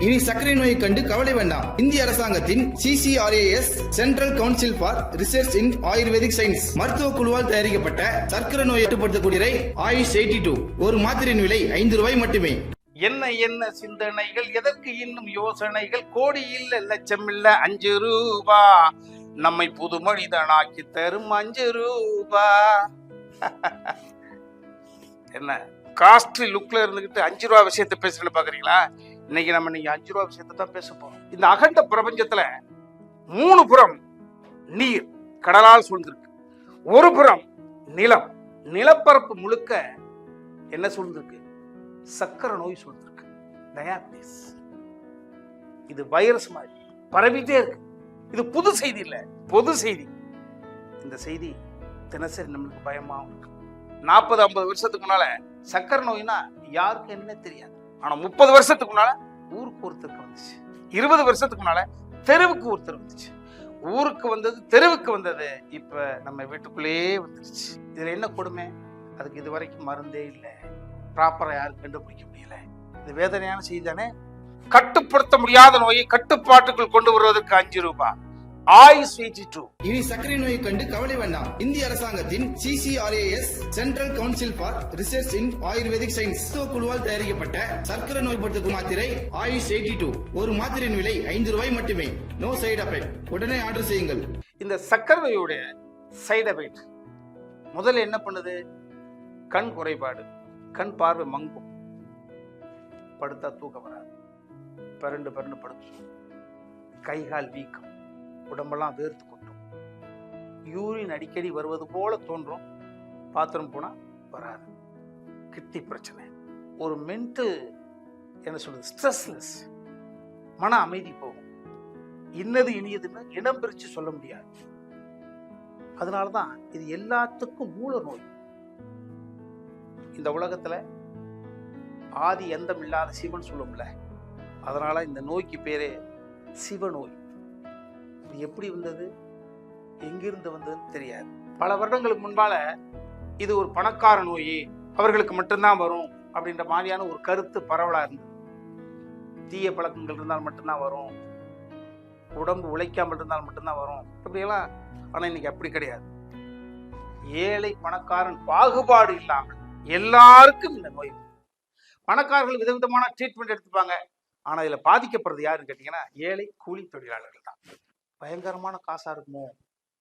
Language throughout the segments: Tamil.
இனி சர்க்கரை நோயை கண்டு கவலை வேண்டாம். இந்திய அரசாங்கத்தின் CCRAS central council for research in ayurvedic science மருத்துவ குழுவால் தயாரிக்கப்பட்ட சர்க்கரை நோய் கட்டுப்படுத்தக்கூடிய ஆயுஷ் எயிட்டி டூ ஒரு மாத்திரையின் விலை ஐந்து ரூபாய் மட்டுமே. என்ன என்ன சிந்தனைகள்? எதற்கு இன்னும் யோசனைகள்? கோடி இல்ல லட்சம் இல்ல அஞ்சு ரூபா. நம்மை புது மனிதனாக்கி தரும் அஞ்சு ரூபா. என்ன? காஸ்ட்லி லுக்ல இருந்துகிட்டு அஞ்சு ரூபா விஷயத்தை பேசுறேன்னு பாக்குறீங்களா? இன்னைக்கு நம்ம நீங்க அஞ்சு ரூபா விஷயத்தை தான் பேச போறோம். இந்த அகண்ட பிரபஞ்சத்துல மூணு புறம் நீர் கடலால் சூழ்ந்திருக்கு. ஒரு புறம் நிலம். நிலப்பரப்பு முழுக்க என்ன சூழ்ந்திருக்கு? சக்கரை நோய் சூழ்ந்திருக்கு. டயாபிட்டிஸ். இது வைரஸ் மாதிரி பரவிட்டே இருக்கு. இது புது செய்தி இல்லை பொது செய்தி. இந்த செய்தி தினசரி நம்மளுக்கு பயமாவும் இருக்கு. நாற்பது ஐம்பது வருஷத்துக்கு முன்னால சக்கரை நோய்னா யாருக்கு என்ன தெரியாது. ஆனா முப்பது வருஷத்துக்கு முன்னால ஊருக்கு ஒருத்தருக்கு வந்துச்சு. இருபது வருஷத்துக்கு முன்னால தெருவுக்கு ஒருத்தர் வந்துச்சு. ஊருக்கு வந்தது தெருவுக்கு வந்தது இப்ப நம்ம வீட்டுக்குள்ளேயே வந்துருச்சு. இதுல என்ன கொடுமை? அதுக்கு இது வரைக்கும் மருந்தே இல்லை. ப்ராப்பரா யாரும் கண்டுபிடிக்க முடியல. இது வேதனையான செய்தி தானே? கட்டுப்படுத்த முடியாத நோயை கட்டுப்பாட்டுக்குள் கொண்டு வருவதற்கு அஞ்சு ரூபாய். ஆயுஸ் எயிட்டி டூ இனி சர்க்கரை நோயை கண்டு கவலை வேண்டாம். இந்திய அரசாங்கத்தின் CCRAS central council for research in ayurvedic science குழுவால் தயாரிக்கப்பட்ட சர்க்கரை நோய் படுத்தும் மாத்திரை ஆயுஷ் எயிட்டி டூ ஒரு மாத்திரையின் விலை ஐந்து ரூபாய் மட்டுமே. நோ சைடு எஃபெக்ட் உடனே ஆர்டர் செய்யுங்கள். இந்த சக்கரை நோயுடைய சைடு எஃபெக்ட் முதல்ல என்ன பண்ணுது? கண் குறைபாடு. கண் பார்வை மங்கும். படுத்தா தூக்கம் வராது. பரண்டு பரண்டு படுக்கும். கை கால் வீக்கம். உடம்பெல்லாம் வேர்த்து கொட்டும். யூரின் அடிக்கடி வருவது போல தோன்றும். பாத்திரம் போனால் வராது. கிட்னி பிரச்சனை. ஒரு மென்ட்டு என்ன சொல்றது? ஸ்ட்ரெஸ்லெஸ் மன அமைதி போகும். இன்னது இனியதுன்னு இனம் பிரித்து சொல்ல முடியாது. அதனால தான் இது எல்லாத்துக்கும் மூல நோய். இந்த உலகத்துல ஆதி எந்தம் இல்லாத சிவன் சொல்லும்ல. அதனால இந்த நோய்க்கு பேரே சிவநோய். இது எப்படி வந்தது? எங்கிருந்து வந்ததுன்னு தெரியாது. பல வருடங்களுக்கு முன்பால இது ஒரு பணக்கார நோய் அவர்களுக்கு மட்டும்தான் வரும் அப்படின்ற மாதிரியான ஒரு கருத்து பரவலா இருந்தது. தீய பழக்கங்கள் இருந்தால் மட்டும்தான் வரும். உடம்பு உழைக்காமல் இருந்தால் மட்டும்தான் வரும். அப்படியெல்லாம் ஆனால் இன்னைக்கு அப்படி கிடையாது. ஏழை பணக்காரன் பாகுபாடு இல்லாமல் எல்லாருக்கும் இந்த நோய் பணக்காரர்கள் விதவிதமான ட்ரீட்மெண்ட் எடுத்துப்பாங்க. ஆனால் இதில் பாதிக்கப்படுறது யாருன்னு கேட்டிங்கன்னா ஏழை கூலி தொழிலாளர்கள் தான். பயங்கரமான காசா இருக்குமோ?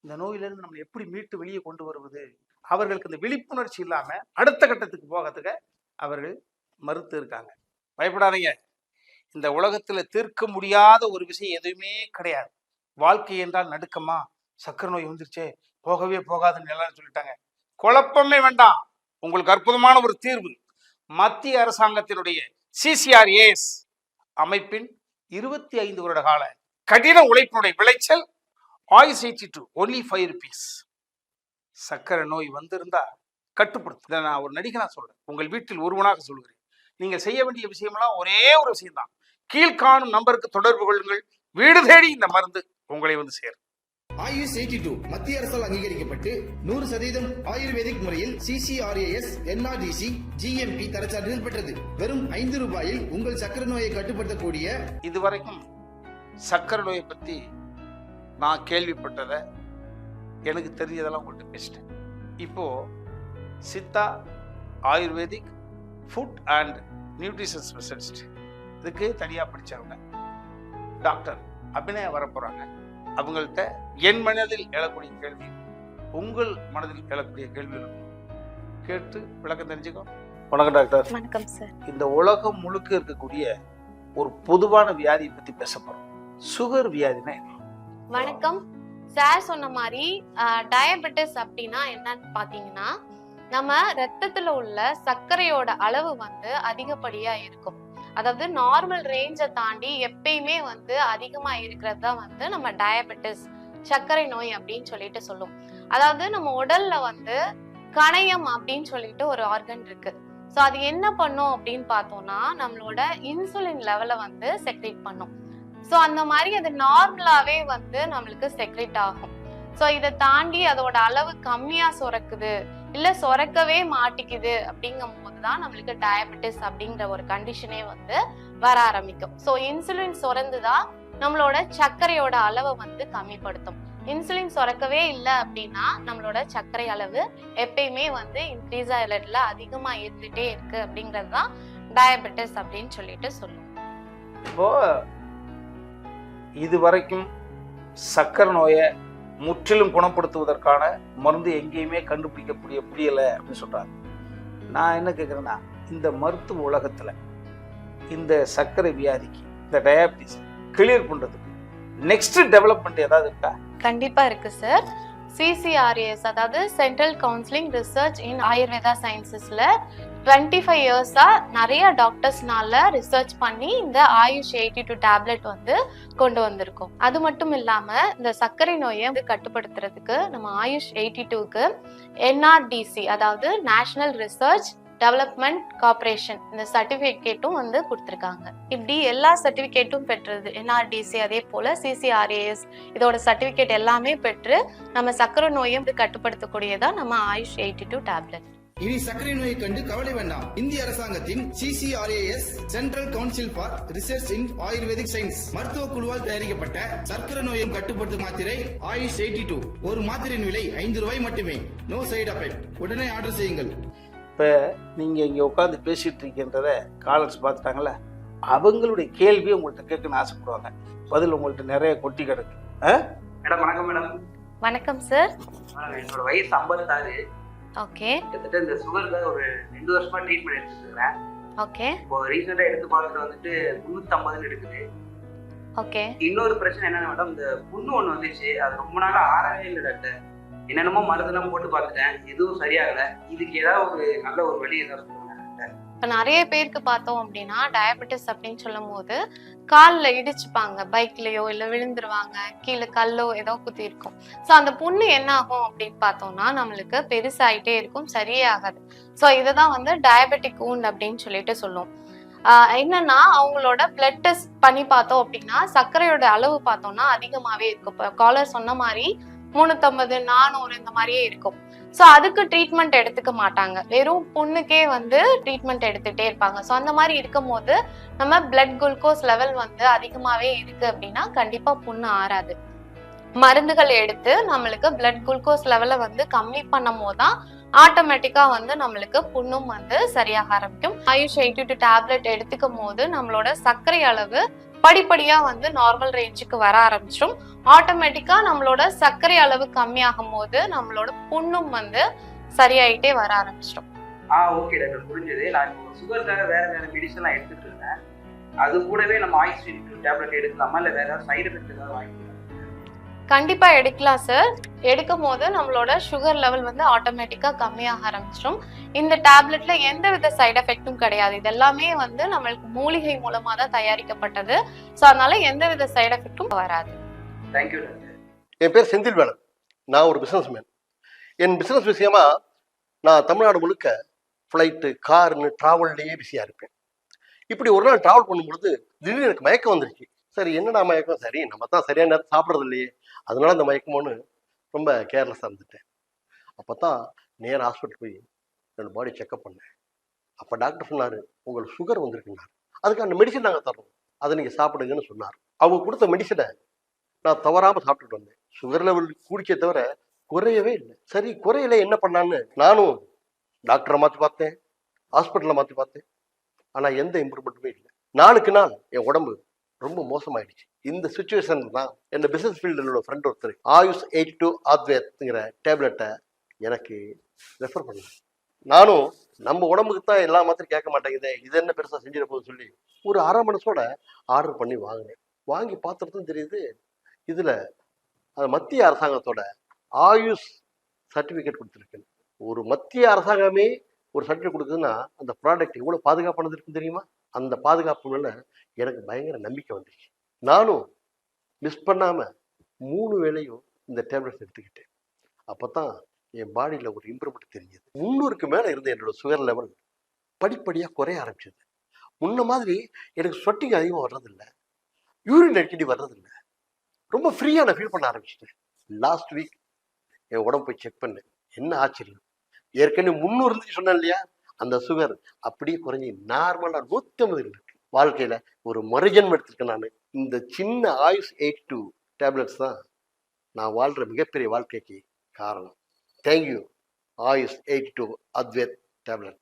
இந்த நோயிலிருந்து நம்ம எப்படி மீட்டு வெளியே கொண்டு வருவது? அவர்களுக்கு இந்த விழிப்புணர்ச்சி இல்லாம அடுத்த கட்டத்துக்கு போகிறதுக்கு அவர்கள் மறுத்து இருக்காங்க. பயப்படாதீங்க. இந்த உலகத்துல தீர்க்க முடியாத ஒரு விஷயம் எதுவுமே கிடையாது. வாழ்க்கை என்றால் நடுக்கமா? சக்கரை நோய் வந்துருச்சே போகவே போகாதுன்னு எல்லாரும் சொல்லிட்டாங்க. குழப்பமே வேண்டாம். உங்களுக்கு அற்புதமான ஒரு தீர்வு. மத்திய அரசாங்கத்தினுடைய சிசிஆர்ஏஎஸ் அமைப்பின் இருபத்தி ஐந்து வருட கால கடின உழைப்பினுடைய விளைச்சல் Ayush eighty two only five rupees சக்கரை நோய் வந்திருந்தா கட்டுப்படுத்து. இதை நான் ஒரு நடிகனா சொல்றேன். உங்கள் வீட்டில் ஒருவனாக சொல்கிறேன். நீங்கள் செய்ய வேண்டிய விஷயமெல்லாம் ஒரே ஒரு விஷயம்தான். கீழ்காணும் நம்பருக்கு தொடர்பு கொள்ளுங்கள். வீடு தேடி இந்த மருந்து உங்களை வந்து சேரும். ஆயுஷ் எயிட்டி டூ மத்திய அரசால் அங்கீகரிக்கப்பட்டு நூறு சதவீதம் ஆயுர்வேதிக் முறையில் சிசிஆர்ஏஎஸ் என்ஆர்டிசி ஜிஎம்பி தரச்சான்றிதழ் பெற்றது. வெறும் ஐந்து ரூபாயில் உங்கள் சக்கரை நோயை கட்டுப்படுத்தக்கூடிய இதுவரைக்கும் சக்கரை நோயை பற்றி நான் கேள்விப்பட்டதை எனக்கு தெரிஞ்சதெல்லாம் உங்கள்கிட்ட பேசிட்டேன். இப்போ Siddha ayurvedic food and nutrition specialist இதுக்கு தனியாக படித்தவங்க டாக்டர் அபிநயா வர போகிறாங்க அவங்கள்ட்ட என் மனதில் எழக்கூடிய கேள்வி உங்கள் மனதில் எழக்கூடிய கேள்விகள் கேட்டு விளக்கம் தெரிஞ்சுக்கோ. வணக்கம் டாக்டர். வணக்கம் சார். இந்த உலகம் முழுக்க இருக்கக்கூடிய ஒரு பொதுவான வியாதியை பத்தி பேச போறோம். சுகர் வியாதினா வணக்கம். சார் சொன்ன மாதிரி டயபெட்டிஸ் அப்படின்னா என்னன்னு பாத்தீங்கன்னா நம்ம ரத்தத்துல உள்ள சர்க்கரையோட அளவு வந்து அதிகப்படியா இருக்கும். அதாவது நார்மல் ரேஞ்சை தாண்டி எப்பயுமே வந்து அதிகமா இருக்கிறது தான் வந்து நம்ம டயபெட்டிஸ் சர்க்கரை நோய் அப்படின்னு சொல்லிட்டு சொல்லும். அதாவது நம்ம உடல்ல வந்து கணையம் அப்படின்னு சொல்லிட்டு ஒரு ஆர்கன் இருக்கு. ஸோ அது என்ன பண்ணும் அப்படின்னு பார்த்தோம்னா நம்மளோட இன்சுலின் லெவலை வந்து செக்ரேட் பண்ணும். ஸோ அந்த மாதிரி அது நார்மலாகவே வந்து நம்மளுக்கு செக்ரேட் ஆகும். ஸோ இதை தாண்டி அதோட அளவு கம்மியாக சுரக்குது இல்லை சுரக்கவே மாட்டிக்குது அப்படிங்கும் போது தான் நம்மளுக்கு டயபெட்டிஸ் அப்படிங்கிற ஒரு கண்டிஷனே வந்து வர ஆரம்பிக்கும். ஸோ இன்சுலின் சுரந்து தான் நம்மளோட சர்க்கரையோட அளவை வந்து கம்மிப்படுத்தும். இன்சுலின் சுரக்கவே இல்லை அப்படின்னா நம்மளோட சர்க்கரை அளவு எப்பயுமே வந்து இன்க்ரீஸ் ஆகல அதிகமாக இருந்துகிட்டே இருக்கு அப்படிங்கிறது தான் டயபெட்டிஸ் அப்படின்னு சொல்லிட்டு சொல்லுவோம் இப்போ இதுவரைக்கும் சக்கரை நோயை முற்றிலும் குணப்படுத்துவதற்கான மருந்து எங்கேயுமே கண்டுபிடிக்கக்கூடிய முடியலை அப்படின்னு சொல்கிறாங்க நான் என்ன கேட்குறேன்னா இந்த மருத்துவ உலகத்தில் இந்த சர்க்கரை வியாதிக்கு இந்த டயாபிட்டிஸ் கிளியர் பண்ணுறதுக்கு நெக்ஸ்ட் டெவலப்மெண்ட் ஏதாவது இருக்கா? கண்டிப்பாக இருக்குது சார் சிசிஆர்ஏஎஸ் அதாவது central counselling research in Ayurveda சயின்சஸில் twenty five இயர்ஸாக நிறைய டாக்டர்ஸ்னால ரிசர்ச் பண்ணி இந்த ஆயுஷ் எயிட்டி டூ டேப்லெட் வந்து கொண்டு வந்திருக்கோம். அது மட்டும் இல்லாமல் இந்த சர்க்கரை நோயை வந்து கட்டுப்படுத்துறதுக்கு நம்ம ஆயுஷ் எயிட்டி டூக்கு என்ஆர்டிசி அதாவது நேஷனல் ரிசர்ச் டெவலப்மெண்ட் கார்ப்பரேஷன் இந்த சர்டிஃபிகேட்டும் வந்து கொடுத்துருக்காங்க. இப்படி எல்லா சர்டிஃபிகேட்டும் பெற்றது என்ஆர்டிசி அதே போல சிசிஆர்ஏஎஸ் இதோட சர்டிஃபிகேட் எல்லாமே பெற்று நம்ம சர்க்கரை நோயும் கட்டுப்படுத்தக்கூடியதான் நம்ம ஆயுஷ் எயிட்டி டூ டேப்லெட். இனி சர்க்கரை நோயை கண்டு கவலை வேண்டாம். இந்திய அரசாங்கத்தின் CCRAS central council for research in ayurvedic science மருத்துவ குழுவால் தயாரிக்கப்பட்ட சர்க்கரை நோயை கட்டுப்படுத்தும் மாத்திரை ஆயுஷ் எயிட்டி டூ. ஒரு மாத்திரையின் விலை ஐந்து ரூபாய் மட்டுமே. நோ சைடு எஃபெக்ட் உடனே ஆர்டர் செய்யுங்கள். இப்போ நீங்கள் இங்கே உட்காந்து பேசிட்டு இருக்கின்றத காலர்ஸ் பார்த்துட்டாங்களே அவங்களுடைய கேள்வி உங்கள்கிட்ட கேட்கணும்னு ஆசைப்படுவாங்க. பதில் உங்கள்கிட்ட நிறைய கொட்டி கிடக்கு. மேடம் வணக்கம் மேடம். வணக்கம் சார். என்னோட வயசு ஐம்பத்தாறு. ஓகே. கிட்டத்தட்ட இந்த சுகர்ல ஒரு ரெண்டு வருஷமா ட்ரீட்மெண்ட் எடுத்துட்டு இருக்கிறேன் ஓகே. இப்போ ரீசெண்டா எடுத்து பார்த்துட்டு வந்துட்டு முன்னூத்தி இருக்குது. ஓகே. இன்னொரு பிரச்சனை என்னன்னா மேடம் இந்த புண்ணு ஒண்ணு வந்துச்சு. அது ரொம்ப நாளா ஆறவே இல்லை டாக்டர். என்னென்னமோ மருந்தெல்லாம் போட்டு பார்த்துட்டேன். எதுவும் சரியாகல. இதுக்கு ஏதாவது ஒரு நல்ல ஒரு வழி ஏதாவது சொல்லுங்க இப்போ நிறைய பேருக்கு பார்த்தோம் அப்படின்னா டயபெட்டிஸ் அப்படின்னு சொல்லும் போது காலில் இடிச்சுப்பாங்க. பைக்லயோ இல்லை விழுந்துருவாங்க. கீழே கல்லோ ஏதோ குத்தி இருக்கும். ஸோ அந்த புண்ணு என்ன ஆகும் அப்படின்னு பார்த்தோம்னா நம்மளுக்கு பெருசாயிட்டே இருக்கும். சரியே ஆகாது ஸோ இதை தான் வந்து டயபெட்டிக் ஊண்ட் அப்படின்னு சொல்லிட்டு சொல்லுவோம். ஆஹ் என்னன்னா அவங்களோட பிளட் டெஸ்ட் பண்ணி பார்த்தோம் அப்படின்னா சர்க்கரையோட அளவு பார்த்தோம்னா அதிகமாகவே இருக்கும். இப்போ காலர் சொன்ன மாதிரி முன்னூத்தம்பது நானூறு இந்த மாதிரியே இருக்கும். ஸோ அதுக்கு ட்ரீட்மெண்ட் எடுத்துக்க மாட்டாங்க. வெறும் புண்ணுக்கே வந்து ட்ரீட்மெண்ட் எடுத்துகிட்டே இருப்பாங்க. ஸோ அந்த மாதிரி இருக்கும் போது நம்ம பிளட் குளுக்கோஸ் லெவல் வந்து அதிகமாகவே இருக்கு அப்படின்னா கண்டிப்பாக புண்ணு ஆறாது. மருந்துகள் எடுத்து நம்மளுக்கு பிளட் குளுக்கோஸ் லெவலை வந்து கம்மி பண்ணும் போது தான் ஆட்டோமேட்டிக்காக வந்து நம்மளுக்கு புண்ணும் வந்து சரியாக ஆரம்பிக்கும். ஆயுஷ் எயிட்டி டூ டேப்லெட் எடுத்துக்கும் போது நம்மளோட சர்க்கரை அளவு படிப்படியா வந்து நார்மல் ரேஞ்சுக்கு வர ஆரம்பிச்சிடும். ஆட்டோமேட்டிக்கா நம்மளோட சர்க்கரை அளவு கம்மியாகும் போது நம்மளோட புண்ணும் வந்து சரியாயிட்டே வர ஆரம்பிச்சிடும். ஆ ஓகே டாக்டர் புரிஞ்சது. நான் இப்போ சுகருக்காக வேற வேற மெடிசன்லாம் எடுத்துட்டு இருந்தேன். அது கூடவே நம்ம ஆயுஷ் டேப்லெட் எடுக்கலாமா? இல்லை வேற சைடு எஃபெக்ட் ஏதாவது வாங்கி கண்டிப்பா எடுக்கலாம் சார் எடுக்கும் போது நம்மளோட சுகர் லெவல் வந்து ஆட்டோமேட்டிக்கா கம்மியாக ஆரம்பிச்சிடும். இந்த டேப்லெட்ல எந்த வித சைடு எஃபெக்ட்டும் கிடையாது. இது எல்லாமே வந்து நம்மளுக்கு மூலிகை மூலமா தான் தயாரிக்கப்பட்டது. ஸோ அதனால எந்த வித சைடு எஃபெக்ட்டும் வராது. தேங்க்யூ டாக்டர் என் பேர் செந்தில் வேலன். நான் ஒரு பிஸ்னஸ் மேன் என் பிஸ்னஸ் விஷயமா நான் தமிழ்நாடு முழுக்க ஃப்ளைட்டு காருன்னு ட்ராவல்லையே பிஸியாக இருப்பேன். இப்படி ஒரு நாள் ட்ராவல் பண்ணும்பொழுது திடீர்னு எனக்கு மயக்கம் வந்துருச்சு. சரி என்னடா மயக்கம்? சரி நம்ம தான் சரியான நேரத்தில் சாப்பிட்றது இல்லையே. அதனால அந்த மயக்கமோன்னு ரொம்ப கேர்லெஸ்ஸாக இருந்துட்டேன். அப்போ தான் நேராக ஹாஸ்பிட்டல் போய் ரெண்டு பாடி செக்அப் பண்ணேன். அப்போ டாக்டர் சொன்னார் உங்களுக்கு சுகர் வந்திருக்குன்னார். அதுக்கான மெடிசன் நாங்கள் தரோம் அதை நீங்கள் சாப்பிடுங்கன்னு சொன்னார். அவங்க கொடுத்த மெடிசனை நான் தவறாமல் சாப்பிட்டுட்டு வந்தேன். சுகர் லெவல் கூடிச்சே தவிர குறையவே இல்லை. சரி குறையில என்ன பண்ணான்னு நானும் டாக்டரை மாற்றி பார்த்தேன். ஹாஸ்பிட்டலை மாற்றி பார்த்தேன். ஆனால் எந்த இம்ப்ரூவ்மெண்ட்டுமே இல்லை. நாளுக்கு நாள் என் உடம்பு ரொம்ப மோசமாயிடுச்சு. இந்த சுச்சுவேஷன் தான் என்ன பிசினஸ் ஃபீல்டில் உள்ள ஃப்ரெண்ட் ஒருத்தர் ஆயுஷ் எயிட் டூ ஆத்வேத்ங்கிற டேப்லெட்டை எனக்கு ரெஃபர் பண்ணாங்க நானும் நம்ம உடம்புக்கு தான் எல்லா மாத்திரம் கேட்க மாட்டேங்குதே இது என்ன பெருசாக செஞ்சிட போகுதுன்னு சொல்லி ஒரு அரை மனசோட ஆர்டர் பண்ணி வாங்கினேன். வாங்கி பார்த்துட்டு தெரியுது இதில் அது மத்திய அரசாங்கத்தோட ஆயுஷ் சர்டிஃபிகேட் கொடுத்துருக்கேன் ஒரு மத்திய அரசாங்கமே ஒரு சர்டிஃபிகேட் கொடுக்குதுன்னா அந்த ப்ராடக்ட் எவ்வளோ பாதுகாப்பானது இருக்குன்னு தெரியுமா? அந்த பாதுகாப்பு மேல எனக்கு பயங்கர நம்பிக்கை வந்துச்சு. நானும் மிஸ் பண்ணாமல் மூணு வேளையும் இந்த டேப்லெட்ஸ் எடுத்துக்கிட்டேன். அப்போ தான் என் பாடியில் ஒரு இம்ப்ரூவ்மெண்ட் தெரிஞ்சது. முந்நூறுக்கு மேலே இருந்த என்னோட சுகர் லெவல் படிப்படியாக குறைய ஆரம்பிச்சது. முன்ன மாதிரி எனக்கு ஸ்வெட்டிங் அதிகமாக வர்றதில்லை. யூரின் அடிக்கடி வர்றதில்லை. ரொம்ப ஃப்ரீயாக நான் ஃபீல் பண்ண ஆரம்பிச்சிட்டேன். லாஸ்ட் வீக் என் உடம்பு போய் செக் பண்ணேன். என்ன ஆச்சரியம்? ஏற்கனவே முந்நூறு இருந்துச்சு சொன்னேன் இல்லையா? அந்த சுகர் அப்படியே குறைஞ்சி நார்மலாக நூற்றம்பது இருக்கு. வாழ்க்கையில் ஒரு மறுஜன்மம் எடுத்திருக்கேன் நான். இந்த சின்ன ஆயுஷ் எயிட் டூ டேப்லெட்ஸ் தான் நான் வாழ்கிற மிகப்பெரிய வாழ்க்கைக்கு காரணம். Thank you Ayush eight two Advait tablet